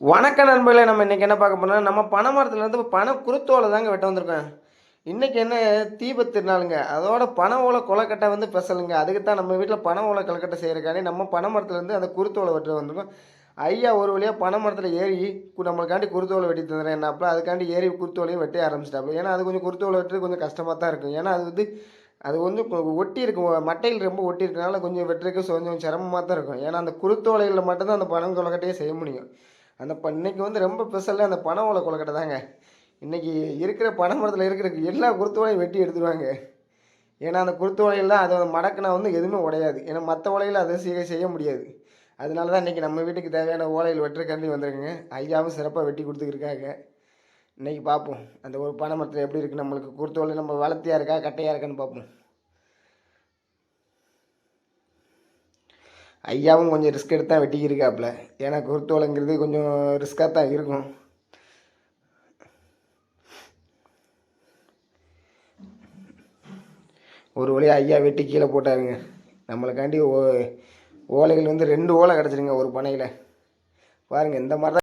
வணக்க நண்பர்களே நம்ம இன்றைக்கி என்ன பார்க்க போறோம்னா நம்ம பனை மரத்துலேருந்து பனை குருத்தோலை தாங்க வெட்ட வந்திருக்கோம். இன்றைக்கி என்ன தீப திருநாளுங்க. அதோட பனை ஓலை கொலக்கட்டை வந்து பெசலுங்க. அதுக்கு தான் நம்ம வீட்டில் பனை ஓலை கொலக்கட்டை செய்கிறக்காண்டி நம்ம பனை மரத்துலேருந்து அந்த குருத்தோலை வெட்ட வந்திருக்கோம். ஐயா ஒரு வழியாக பனை மரத்தில் ஏறி நம்மளுக்காண்டி குருத்தோலை வெட்டி தந்துடுறேன் என்னாப்புல அதுக்காண்டி ஏறி குருத்தோலையும் வெட்டி ஆரம்பிச்சிட்டாப்புல. ஏன்னா அது கொஞ்சம் குருத்தோலை வெட்டுறது கொஞ்சம் கஷ்டமாக தான் இருக்கும். ஏன்னா அது வந்து அது கொஞ்சம் ஒட்டி இருக்கும் மட்டையில் ரொம்ப ஒட்டி இருக்கனால கொஞ்சம் வெட்டுறதுக்கு கொஞ்சம் சிரமமாக தான் இருக்கும். ஏன்னா அந்த குருத்தோலைகளில் மட்டும்தான் அந்த பனம் கொலக்கட்டையே செய்ய முடியும். அந்த ப இன்றைக்கி வந்து ரொம்ப ஸ்பெஷலில் அந்த பனை ஓலை கொலக்கட்டை தாங்க. இன்றைக்கி இருக்கிற பனை மரத்தில் இருக்கிற எல்லா குருத்தோலையும் வெட்டி எடுத்துருவாங்க ஏன்னா அந்த குருத்து ஓலையெல்லாம் அதை மடக்குனா வந்து எதுவுமே உடையாது. ஏன்னா மற்ற ஓலையில் அதை செய்ய செய்ய முடியாது. அதனால தான் இன்றைக்கி நம்ம வீட்டுக்கு தேவையான ஓலையில் வெட்டுறக்காண்டி வந்திருக்குங்க. ஐயாவும் சிறப்பாக வெட்டி கொடுத்துருக்காங்க இன்றைக்கி பார்ப்போம் அந்த ஒரு பனை மரத்தில் எப்படி இருக்குது நம்மளுக்கு குருத்து ஓலை நம்ம வளர்த்தியாக இருக்கா கட்டையாக இருக்கான்னு பார்ப்போம் ஐயாவும் கொஞ்சம் ரிஸ்க் எடுத்து தான் வெட்டிக்கிருக்காப்புல ஏன்னா குருத்தோலைங்கிறது கொஞ்சம் ரிஸ்க்காக தான் இருக்கும். ஒரு வழியாக ஐயா வெட்டி கீழே போட்டாருங்க. நம்மளுக்காண்டி ஓ ஓலைகள் வந்து ரெண்டு ஓலை கிடச்சிருங்க ஒரு பனையில் பாருங்கள் இந்த மாதிரி தான்